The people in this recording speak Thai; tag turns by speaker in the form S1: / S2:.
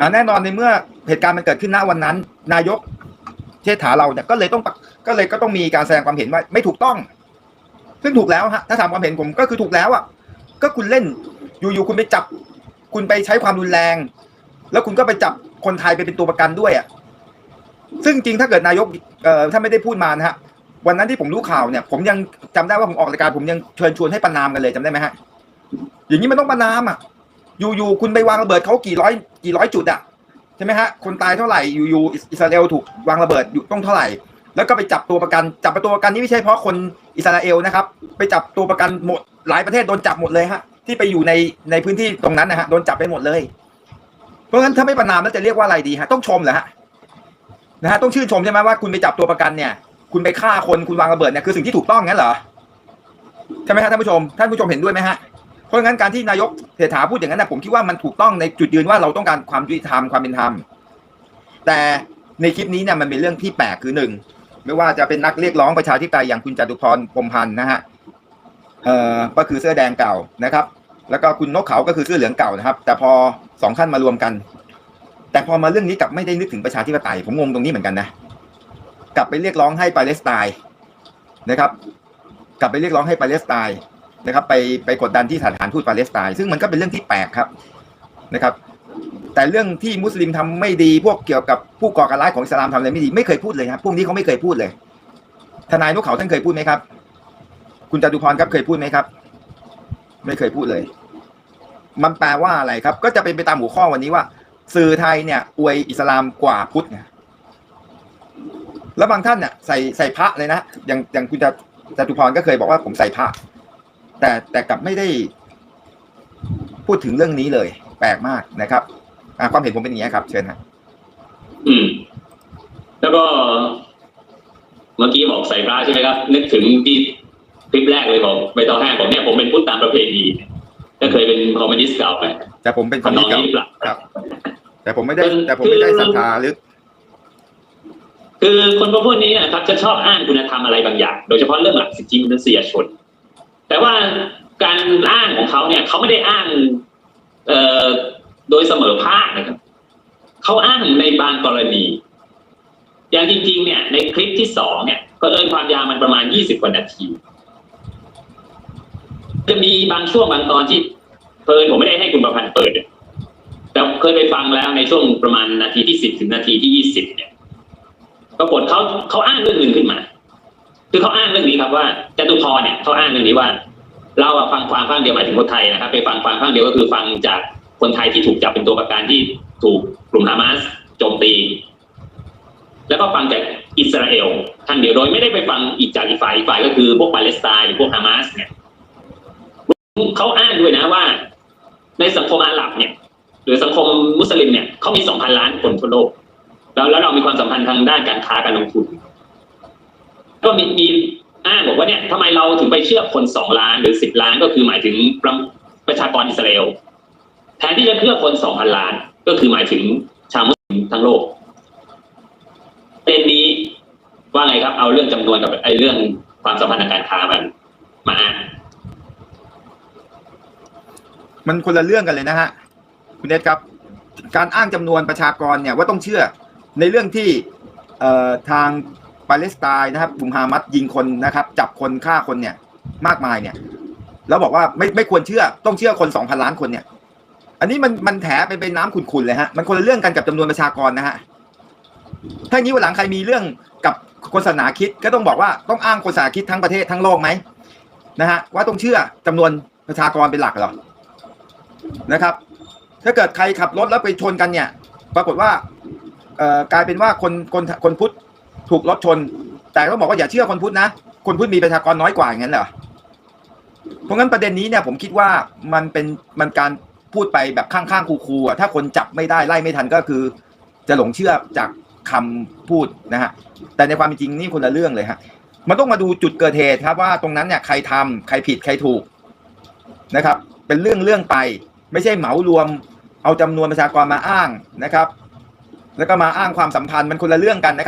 S1: อ่าแน่นอนในเมื่อเหตุการณ์มันเกิดขึ้นณวันนั้น นายกเชษฐาเราเนี่ยก็เลยต้องก็เลยก็ต้องมีการแสดงความเห็นว่าไม่ถูกต้อง ซึ่งถูกแล้วฮะถ้าถามความเห็นผมก็คือถูกแล้วอะก็คุณเล่นอยู่ๆคุณไปจับ คุณไปใช้ความรุนแรง แล้วคุณก็ไปจับคนไทยไปเป็นตัวประกันด้วยอะซึ่งจริงถ้าเกิดนายกเอ่อถ้าไม่ได้พูดมานะฮะวันนั้นที่ผมรู้ข่าวเนี่ย ผมยังจำได้ว่าผมออกรายการผมยังเชิญชวนให้ประนามกันเลยจำได้ไหมฮะอย่างนี้มันต้องประนามอะ อยู่ๆคุณไปวางระเบิดเขากี่ร้อยกี่ร้อยจุดอะใช่ไหมฮะคนตายเท่าไหร่อยู่ๆอิสราเอลถูกวางระเบิดอยู่ต้องเท่าไหร่ แล้วก็ไปจับตัวประกันจับตัวประกันนี่ไม่ใช่เพราะคนอิสราเอลนะครับ ไปจับตัวประกันหมดหลายประเทศโดนจับหมดเลยฮะที่ไปอยู่ในในพื้นที่ตรงนั้นนะฮะโดนจับไปหมดเลย เพราะงั้นถ้าไม่ประนามแล้วจะเรียกว่าอะไรดีฮะต้องชมเหรอฮะนะฮะต้องชื่นชมใช่ไหมว่าคุณไปจับตัวประกันเนี่ย คุณไปฆ่าคนคุณวางระเบิดเนี่ยคือสิ่งที่ถูกต้องงั้นเหรอใช่ไหมฮะท่านผู้ชมท่านผู้ชมเห็นด้วยไหมฮะ เพราะงั้นการที่นายกเศรษฐาพูดอย่างนั้นนะผมคิดว่ามันถูกต้องในจุดยืนว่าเราต้องการความยุติธรรมความเป็นธรรม แต่ในคลิปนี้เนี่ยมันเป็นเรื่องที่แปลกคือหนึ่งไม่ว่าจะเป็นนักเรียกร้องประชาธิปไตยอย่างคุณจตุพรพรมพันธ์นะฮะเอ่อก็คือเสื้อแดงเก่านะครับ แล้วก็คุณนกเขาก็คือเสื้อเหลืองเก่านะครับ แต่พอสองท่านมารวมกัน แต่พอมาเรื่องนี้กลับไม่ได้นึกถึงประชาธิปไตยผมงงตรงนี้เหมือนกันนะกลับไปเรียกร้องให้ปาเลสไตน์นะครับ กลับไปเรียกร้องให้ปาเลสไตน์ นะครับไปไปกดดันที่สถานทูตปาเลสไตน์ซึ่งมันก็เป็นเรื่องที่แปลกครับนะครับ แต่เรื่องที่มุสลิมทำไม่ดีพวกเกี่ยวกับผู้ก่อการร้ายของอิสลามทำอะไรไม่ดีไม่เคยพูดเลยครับพวกนี้เขาไม่เคยพูดเลย ทนายนกเขาท่านเคยพูดไหมครับ คุณจตุพรครับเคยพูดไหมครับ ไม่เคยพูดเลย มันแปลว่าอะไรครับ ก็จะเป็นไปตามหัวข้อวันนี้ว่า สื่อไทยเนี่ย อวยอิสลามกว่าพุทธไงแล้วบางท่านเนี่ยใส่ใส่พระเลยนะอย่างอย่างคุณจตุพรก็เคยบอกว่าผมใส่พระ แต่แต่กลับไม่ได้พูดถึงเรื่องนี้เลย แปลกมากนะครับอ่าความเห็นผมเป็นอย่างนี้ครับ เชิญนะ
S2: อืม แล้วก็ เมื่อกี้บอกใส่พระใช่ไหมครับ นึกถึงที่คลิปแรกเลยของใบตองแห้งผมเนี่ยผมเป็นพุทธตามประเพณีก็เคยเป็นคอมมิวนิสต์เก่าไป
S1: แต่ผมเป็นค
S2: ทำ
S1: น
S2: นอ
S1: ที่
S2: ง
S1: เก่า
S2: นี้หรือเปล่า
S1: ครับ แต่ผมไม่ได้ แต่ผมไม่ได้ศรัทธาลึก
S2: คือคนพวกนี้นะครับจะชอบอ้างคุณธรรมอะไรบางอย่าง โดยเฉพาะเรื่องหลักสิทธิมนุษยชน แต่ว่าการอ้างของเขาเนี่ยเขาไม่ได้อ้างเอ่อโดยเสมอภาคนะครับเขาอ้างในบางกรณี อย่างจริง ๆ เนี่ย ในคลิปที่สองเนี่ย ก็เอินความยาวมันประมาณยี่สิบกว่านาที จะมีบางช่วงบางตอนที่เพลินผมไม่ได้ให้คุณประพันธ์เปิดแต่เคยไปฟังแล้วในช่วงประมาณนาทีที่สิบถึงนาทีที่ยี่สิบเนี่ยปรากฏเขาเขาอ้างเรื่องหนึ่งขึ้น คือเขาอ้างเรื่องนี้ครับว่าจตุพรเนี่ยเขาอ้างเรื่องนี้ว่า เราอะฟังความข้างเดียวหมายถึงคนไทยนะครับ ไปฟังความข้างเดียวก็คือฟังจากคนไทยที่ถูกจับเป็นตัวประกันที่ถูกกลุ่มฮามาสโจมตี แล้วก็ฟังจากอิสราเอลท่านเดียวโดยไม่ได้ไปฟังอีกจากอีกฝ่ายอีกฝ่ายก็คือพวกปาเลสไตน์หรือพวกฮามาสเนี่ยเขาอ้างด้วยนะว่า ในสังคมอาหรับเนี่ย หรือสังคมมุสลิมเนี่ยเขามีสองพันล้านคนทั่วโลกแล้วแล้วเรามีความสัมพันธ์ทางด้านการค้าการลงทุน ก็มีมีอ้างบอกว่าเนี่ยทำไมเราถึงไปเชื่อคนสองล้านหรือสิบล้านก็คือหมายถึงประประชากรอิสราเอลแทนที่จะเชื่อคนสองพันล้านก็คือหมายถึงชาวมุสลิมทั้งโลกประเด็นนี้ว่าไงครับ เอาเรื่องจำนวนกับไอ้เรื่องความสัมพันธ์ทางการค้ามันมา
S1: มันคนละเรื่องกันเลยนะฮะคุณเนตครับ การอ้างจำนวนประชากรเนี่ยว่าต้องเชื่อในเรื่องที่ทาง ปาเลสไตน์นะครับกลุ่มฮามัสยิงคนนะครับ จับคนฆ่าคนเนี่ย มากมายเนี่ย แล้วบอกว่าไม่ไม่ควรเชื่อต้องเชื่อคนสองพันล้านคนเนี่ย อันนี้มันมันแถไปเป็นน้ำขุ่นๆเลยฮะมันคนละเรื่องกันกับจำนวนประชากรนะฮะถ้าอย่างนี้วันหลังใครมีเรื่องกับคนศาสนาคิดก็ต้องบอกว่าต้องอ้างคนศาสนาคิดทั้งประเทศทั้งโลกไหมนะฮะว่าต้องเชื่อจำนวนประชากรเป็นหลักหรอนะครับ ถ้าเกิดใครขับรถแล้วไปชนกันเนี่ย ปรากฏว่าเอ่อกลายเป็นว่าคนคนคนพุทธ ถูกรถชน แต่ก็บอกว่าอย่าเชื่อคนพุทธนะ คนพุทธมีประชากรน้อยกว่าอย่างนั้นเหรอเพราะงั้นประเด็นนี้เนี่ยผมคิดว่ามันเป็นมันการพูดไปแบบข้างๆคูๆอะถ้าคนจับไม่ได้ไล่ไม่ทันก็คือ จะหลงเชื่อจากคำพูดนะฮะแต่ในความเป็นจริงนี่คนละเรื่องเลยฮะมันต้องมาดูจุดเกิดเหตุครับว่าตรงนั้นเนี่ยใครทำใครผิดใครถูกนะครับ เป็นเรื่องเรื่องไป ไม่ใช่เหมารวม เอาจำนวนประชากรมาอ้างนะครับ แล้วก็มาอ้างความสัมพันธ์มันคนละเรื่องกันนะครับ